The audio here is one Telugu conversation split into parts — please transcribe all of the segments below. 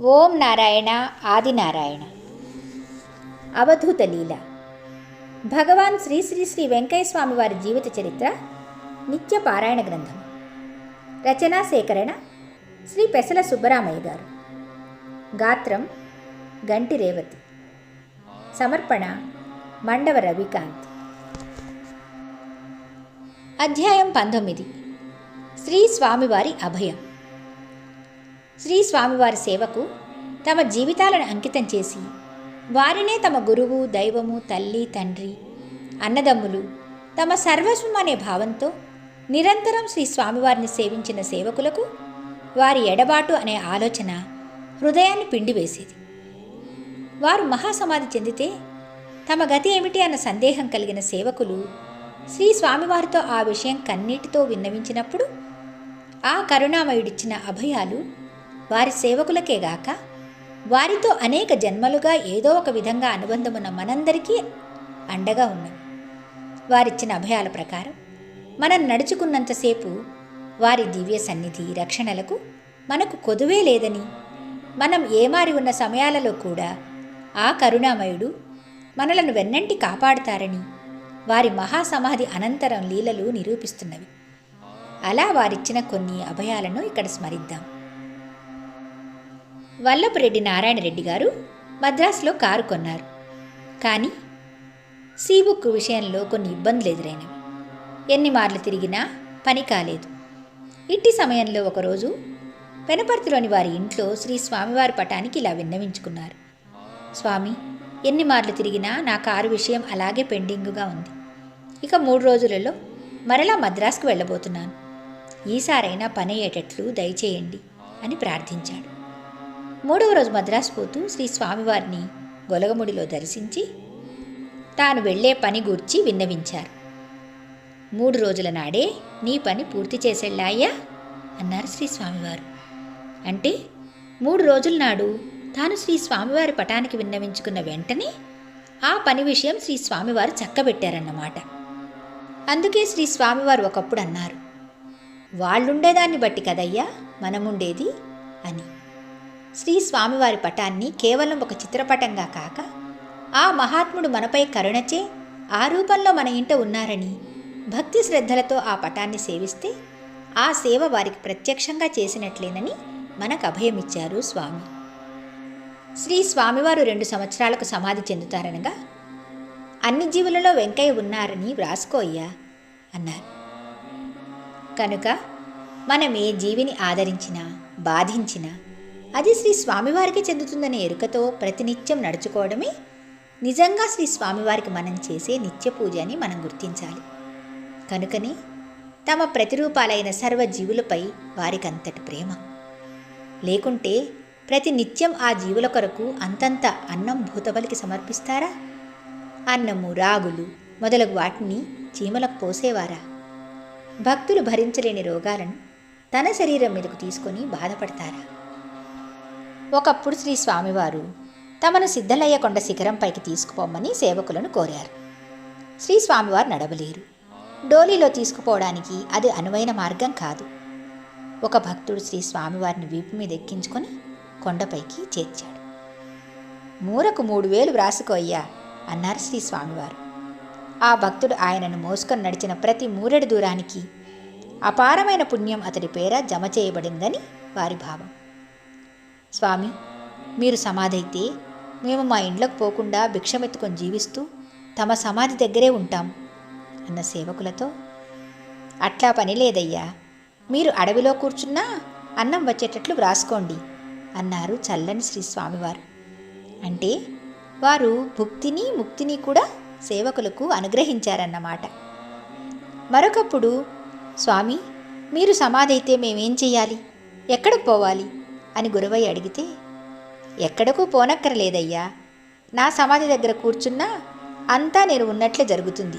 ఓం నారాయణ ఆదినారాయణ అవధూత లీల. భగవాన్ శ్రీ శ్రీ శ్రీ వెంకయ్యస్వామి వారి జీవిత చరిత్ర నిత్య పారాయణ గ్రంథం. రచనా సేకరణ శ్రీ పెసల సుబ్బరామయ్య గారు. గాత్రం గంటి రేవతి. సమర్పణ మండవ రవికాంత్. అధ్యాయం పంతొమ్మిది. శ్రీ స్వామివారి అభయం. శ్రీ స్వామివారి సేవకు తమ జీవితాలను అంకితం చేసి వారినే తమ గురువు దైవము తల్లి తండ్రి అన్నదమ్ములు తమ సర్వస్వం అనే భావంతో నిరంతరం శ్రీ స్వామివారిని సేవించిన సేవకులకు వారి ఎడబాటు అనే ఆలోచన హృదయాన్ని పిండివేసేది వారు మహాసమాధి చెందితే తమ గతి ఏమిటి అన్న సందేహం కలిగిన సేవకులు శ్రీ స్వామివారితో ఆ విషయం కన్నీటితో విన్నవించినప్పుడు ఆ కరుణామయుడిచ్చిన అభయాలు వారి సేవకులకే గాక వారితో అనేక జన్మలుగా ఏదో ఒక విధంగా అనుబంధమున్న మనందరికీ అండగా ఉన్నవి వారిచ్చిన అభయాల ప్రకారం మనం నడుచుకున్నంతసేపు వారి దివ్య సన్నిధి రక్షణలకు మనకు కొదువే లేదని మనం ఏమారి ఉన్న సమయాలలో కూడా ఆ కరుణామయుడు మనలను వెన్నంటి కాపాడుతారని వారి మహాసమాధి అనంతరం లీలలు నిరూపిస్తున్నవి. అలా వారిచ్చిన కొన్ని అభయాలను ఇక్కడ స్మరిద్దాం. వల్లపురెడ్డి నారాయణ రెడ్డి గారు మద్రాసులో కారు కొన్నారు. కానీ సీబుక్ విషయంలో కొన్ని ఇబ్బందులు ఎదురైనవి. ఎన్ని మార్లు తిరిగినా పని కాలేదు. ఇట్టి సమయంలో ఒకరోజు పెనపర్తిలోని వారి ఇంట్లో శ్రీ స్వామివారి పటానికి ఇలా విన్నవించుకున్నారు. స్వామి ఎన్ని మార్లు తిరిగినా నా కారు విషయం అలాగే పెండింగుగా ఉంది. ఇక మూడు రోజులలో మరలా మద్రాసుకు వెళ్ళబోతున్నాను. ఈసారైనా పని అయ్యేటట్లు దయచేయండి అని ప్రార్థించాడు. మూడవ రోజు మద్రాసు పోతూ శ్రీ స్వామివారిని గొలగముడిలో దర్శించి తాను వెళ్ళే పని గూర్చి విన్నవించారు. మూడు రోజుల నాడే నీ పని పూర్తి చేసేళ్ళాయ్యా అన్నారు శ్రీ స్వామివారు. అంటే మూడు రోజుల నాడు తాను శ్రీ స్వామివారి పటానికి విన్నవించుకున్న వెంటనే ఆ పని విషయం శ్రీ స్వామివారు చక్కబెట్టారన్నమాట. అందుకే శ్రీ స్వామివారు ఒకప్పుడు అన్నారు వాళ్ళుండేదాన్ని బట్టి కదయ్యా మనముండేది అని. శ్రీ స్వామివారి పటాన్ని కేవలం ఒక చిత్రపటంగా కాక ఆ మహాత్ముడు మనపై కరుణచే ఆ రూపంలో మన ఇంట ఉన్నారని భక్తి శ్రద్ధలతో ఆ పటాన్ని సేవిస్తే ఆ సేవ వారికి ప్రత్యక్షంగా చేసినట్లేనని మనకు అభయమిచ్చారు స్వామి. శ్రీ స్వామివారు రెండు సంవత్సరాలకు సమాధి చెందుతారనగా అన్ని జీవులలో వెంకయ్య ఉన్నారని వ్రాసుకోయ్యా అన్నారు. కనుక మనం ఏ జీవిని ఆదరించినా బాధించినా అది శ్రీ స్వామివారికి చెందుతుందనే ఎరుకతో ప్రతినిత్యం నడుచుకోవడమే నిజంగా శ్రీ స్వామివారికి మనం చేసే నిత్య పూజ అని మనం గుర్తించాలి. కనుకనే తమ ప్రతిరూపాలైన సర్వజీవులపై వారికి వారికంతటి ప్రేమ. లేకుంటే ప్రతి నిత్యం ఆ జీవుల కొరకు అంతంత అన్నం భూతబలికి సమర్పిస్తారా? అన్నము రాగులు మొదలగు వాటిని చీమలకు పోసేవారా? భక్తులు భరించలేని రోగాలను తన శరీరం మీదకు తీసుకొని బాధపడతారా? ఒకప్పుడు శ్రీ స్వామివారు తమను సిద్ధలయ్య కొండ శిఖరంపైకి తీసుకుపోమని సేవకులను కోరారు. శ్రీ స్వామివారు నడవలేరు. డోలీలో తీసుకుపోవడానికి అది అనువైన మార్గం కాదు. ఒక భక్తుడు శ్రీ స్వామివారిని వీపు మీద ఎక్కించుకొని కొండపైకి చేర్చాడు. మూరకు మూడు వేలు వ్రాసుకోయ్యా అన్నారు శ్రీ స్వామివారు. ఆ భక్తుడు ఆయనను మోసుకొని నడిచిన ప్రతి మూరెడు దూరానికి అపారమైన పుణ్యం అతడి పేర జమ చేయబడిందని వారి భావం. స్వామి మీరు సమాధి అయితే మేము మా ఇండ్లకు పోకుండా భిక్షమెత్తుకొని జీవిస్తూ తమ సమాధి దగ్గరే ఉంటాం అన్న సేవకులతో. అట్లా పని లేదయ్యా. మీరు అడవిలో కూర్చున్నా అన్నం వచ్చేటట్లు వ్రాసుకోండి అన్నారు చల్లని శ్రీ స్వామివారు. అంటే వారు భుక్తిని ముక్తిని కూడా సేవకులకు అనుగ్రహించారన్నమాట. మరొకప్పుడు స్వామి మీరు సమాధి అయితే మేమేం చేయాలి ఎక్కడికి పోవాలి? అని గురవయ్య అడిగితే ఎక్కడకు పోనక్కరలేదయ్యా. నా సమాధి దగ్గర కూర్చున్నా అంతా నేను ఉన్నట్లే జరుగుతుంది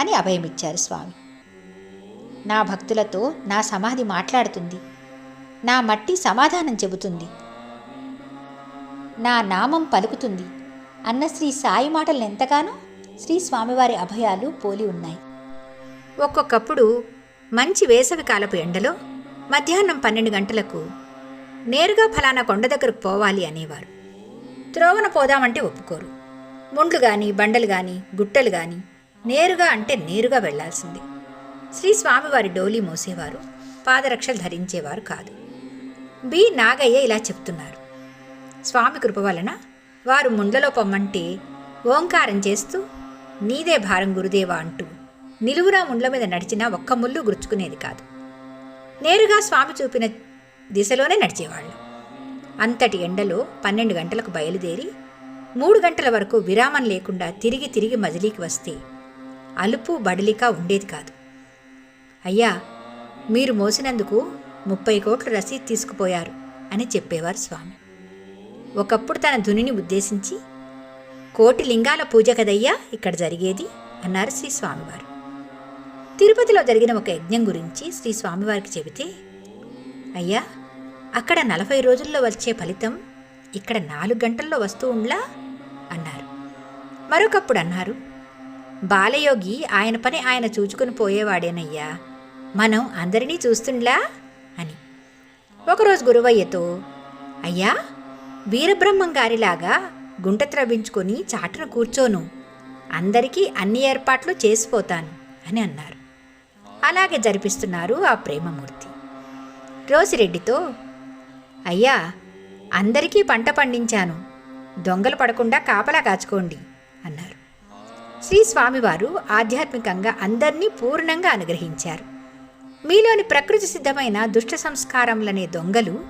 అని అభయమిచ్చారు స్వామి. నా భక్తులతో నా సమాధి మాట్లాడుతుంది. నా మట్టి సమాధానం చెబుతుంది. నా నామం పలుకుతుంది. అన్న శ్రీ సాయి మాటలను ఎంతగానో శ్రీ స్వామివారి అభయాలు పోలి ఉన్నాయి. ఒక్కొక్కప్పుడు మంచి వేసవి కాలపు ఎండలో మధ్యాహ్నం పన్నెండు గంటలకు నేరుగా ఫలానా కొండ దగ్గరకు పోవాలి అనేవారు. త్రోవన పోదామంటే ఒప్పుకోరు. ముండ్లు కానీ బండలు కానీ గుట్టలు కానీ నేరుగా అంటే నేరుగా వెళ్ళాల్సిందే. శ్రీ స్వామివారి డోలీ మోసేవారు పాదరక్షలు ధరించేవారు కాదు. బి. నాగయ్య ఇలా చెప్తున్నారు. స్వామి కృప వలన వారు ముండ్లలో పొమ్మంటే ఓంకారం చేస్తూ నీదే భారం గురుదేవా అంటూ నిలువురా ముండ్ల మీద నడిచినా ఒక్క ముళ్ళు గుర్చుకునేది కాదు. నేరుగా స్వామి చూపిన దిశలోనే నడిచేవాళ్ళు. అంతటి ఎండలో పన్నెండు గంటలకు బయలుదేరి మూడు గంటల వరకు విరామం లేకుండా తిరిగి తిరిగి మజిలీకి వస్తే అలుపు బడలిక ఉండేది కాదు. అయ్యా మీరు మోసినందుకు ముప్పై కోట్ల రసీదు తీసుకుపోయారు అని చెప్పేవారు స్వామి. ఒకప్పుడు తన ధునిని ఉద్దేశించి కోటి లింగాల పూజ కదయ్యా ఇక్కడ జరిగేది అన్నారు శ్రీ స్వామివారు. తిరుపతిలో జరిగిన ఒక యజ్ఞం గురించి శ్రీ స్వామివారికి చెబితే అయ్యా అక్కడ నలభై రోజుల్లో వచ్చే ఫలితం ఇక్కడ నాలుగు గంటల్లో వస్తూ ఉండ్లా? అన్నారు. మరొకప్పుడు అన్నారు బాలయోగి ఆయన పని ఆయన చూచుకుని పోయేవాడేనయ్యా మనం అందరినీ చూస్తుండ్లా? అని. ఒకరోజు గురువయ్యతో అయ్యా వీరబ్రహ్మం గారిలాగా గుంట త్రవ్వించుకొని చాటున కూర్చోను అందరికీ అన్ని ఏర్పాట్లు చేసిపోతాను అని అన్నారు. అలాగే జరిపిస్తున్నారు ఆ ప్రేమమూర్తి. రోసిరెడ్డితో అయ్యా అందరికీ పంట పండించాను. దొంగలు పడకుండా కాపలా కాచుకోండి అన్నారు. శ్రీ స్వామివారు ఆధ్యాత్మికంగా అందరినీ పూర్ణంగా అనుగ్రహించారు. మీలోని ప్రకృతి సిద్ధమైన దుష్ట సంస్కారములనే దొంగలు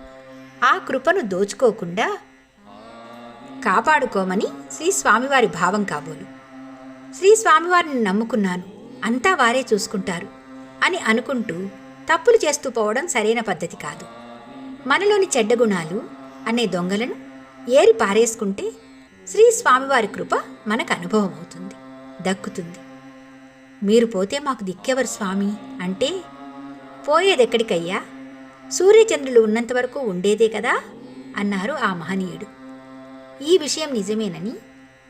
ఆ కృపను దోచుకోకుండా కాపాడుకోమని శ్రీ స్వామివారి భావం కాబోలు. శ్రీ స్వామివారిని నమ్ముకున్నాను. అంతా వారే చూసుకుంటారు అని అనుకుంటూ తప్పులు చేస్తూ పోవడం సరైన పద్ధతి కాదు. మనలోని చెడ్డ గుణాలు అనే దొంగలను ఏరి పారేసుకుంటే శ్రీ స్వామివారి కృప మనకు అనుభవం అవుతుంది దక్కుతుంది. మీరు పోతే మాకు దిక్కెవరు స్వామి? అంటే పోయేదెక్కడికయ్యా? సూర్యచంద్రులు ఉన్నంత వరకు ఉండేదే కదా? అన్నారు ఆ మహనీయుడు. ఈ విషయం నిజమేనని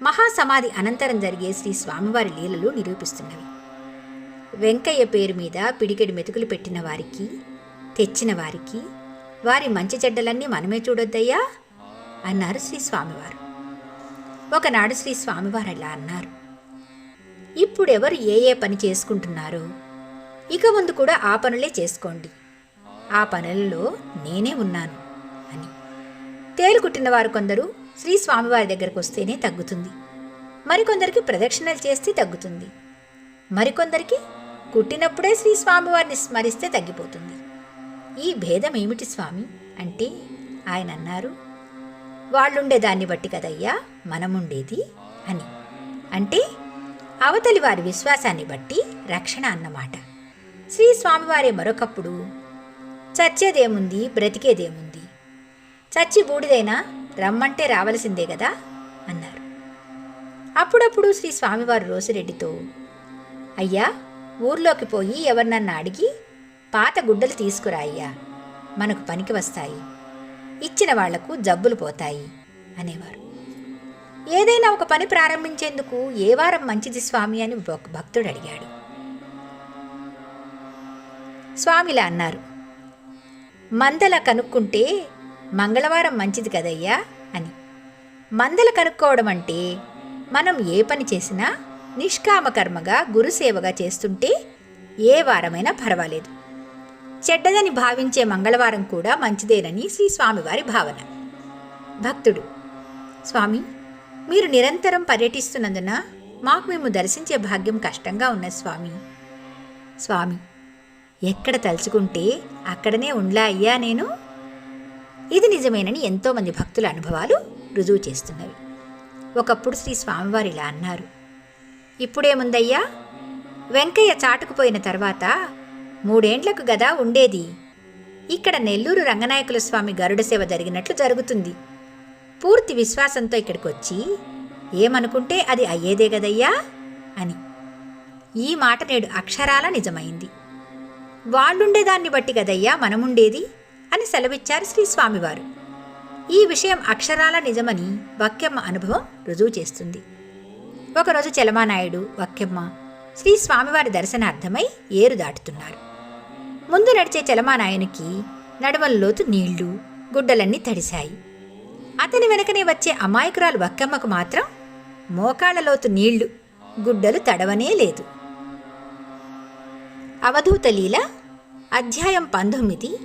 మహాసమాధి అనంతరం జరిగే శ్రీ స్వామివారి లీలలు నిరూపిస్తున్నవి. వెంకయ్య పేరు మీద పిడికెడు మెతుకులు పెట్టిన వారికి తెచ్చిన వారికి వారి మంచి చెడ్డలన్నీ మనమే చూడొద్దయ్యా? అన్నారు శ్రీ స్వామివారు. ఒకనాడు శ్రీ స్వామివారు అలా అన్నారు. ఇప్పుడెవరు ఏ ఏ పని చేసుకుంటున్నారో ఇక ముందు కూడా ఆ పనులే చేసుకోండి. ఆ పనులలో నేనే ఉన్నాను అని. తేలుకుట్టిన వారు కొందరు శ్రీ స్వామివారి దగ్గరకు వస్తేనే తగ్గుతుంది. మరికొందరికి ప్రదక్షిణలు చేస్తే తగ్గుతుంది. మరికొందరికి కుట్టినప్పుడే శ్రీ స్వామివారిని స్మరిస్తే తగ్గిపోతుంది. ఈ భేదం ఏమిటి స్వామి? అంటే ఆయన అన్నారు వాళ్ళుండే దాన్ని బట్టి కదయ్యా మనముండేది అని. అంటే అవతలి వారి విశ్వాసాన్ని బట్టి రక్షణ అన్నమాట. శ్రీ స్వామివారే మరొకప్పుడు చచ్చేదేముంది బ్రతికేదేముంది? చచ్చి బూడిదైనా రమ్మంటే రావలసిందే కదా అన్నారు. అప్పుడప్పుడు శ్రీ స్వామివారు రోసిరెడ్డితో అయ్యా ఊర్లోకి పోయి ఎవరినన్నా అడిగి పాత గుడ్డలు తీసుకురాయ్యా. మనకు పనికి వస్తాయి. ఇచ్చిన వాళ్ళకు జబ్బులు పోతాయి అనేవారు. ఏదైనా ఒక పని ప్రారంభించేందుకు ఏ వారం మంచిది స్వామి అని ఒక భక్తుడు అడిగాడు. స్వామిలా అన్నారు. మందల కనుక్కుంటే మంగళవారం మంచిది కదయ్యా అని. మందల కనుక్కోవడం అంటే మనం ఏ పని చేసినా నిష్కామకర్మగా గురుసేవగా చేస్తుంటే ఏ వారమైనా పర్వాలేదు. చెడ్డదని భావించే మంగళవారం కూడా మంచిదేనని శ్రీ స్వామివారి భావన. భక్తుడు స్వామి మీరు నిరంతరం పర్యటిస్తున్నందున మాకు మేము దర్శించే భాగ్యం కష్టంగా ఉన్నది స్వామి. స్వామి ఎక్కడ తలుచుకుంటే అక్కడనే ఉండ్లా అయ్యా నేను? ఇది నిజమేనని ఎంతోమంది భక్తుల అనుభవాలు రుజువు చేస్తున్నవి. ఒకప్పుడు శ్రీ స్వామివారు ఇలా అన్నారు. ఇప్పుడేముందయ్యా? వెంకయ్య చాటుకుపోయిన తర్వాత మూడేండ్లకు గదా ఉండేది. ఇక్కడ నెల్లూరు రంగనాయకుల స్వామి గరుడ సేవ జరిగినట్లు జరుగుతుంది. పూర్తి విశ్వాసంతో ఇక్కడికి వచ్చి ఏమనుకుంటే అది అయ్యేదే గదయ్యా? అని. ఈ మాట నేడు అక్షరాల నిజమైంది. వాళ్ళుండేదాన్ని బట్టి గదయ్యా మనముండేది అని సెలవిచ్చారు శ్రీ స్వామివారు. ఈ విషయం అక్షరాల నిజమని వక్యమ్మ అనుభవం రుజువు చేస్తుంది. ఒకరోజు చలమానాయుడు వక్యమ్మ శ్రీ స్వామివారి దర్శనార్థమై ఏరు దాటుతున్నారు. ముందు నడిచే చలమానాయునికి నడవల్లోతు నీళ్ళు గుడ్డలన్నీ తడిశాయి. అతని వెనకనే వచ్చే అమాయకురాలు వక్కమ్మకు మాత్రం మోకాళ్ళలోతు నీళ్ళు గుడ్డలు తడవనే లేదు. అవధూత లీల అధ్యాయం పంతొమ్మిది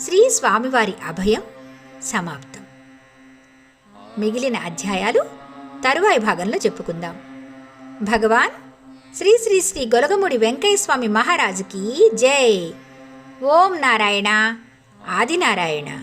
శ్రీ స్వామివారి అభయం సమాప్తం. మిగిలిన అధ్యాయాలు తరువాయి భాగంలో చెప్పుకుందాం. భగవాన్ శ్రీ శ్రీ శ్రీ గొలగముడి వెంకయ్యస్వామి మహారాజుకి జై. ఓం నారాయణ ఆదినారాయణ.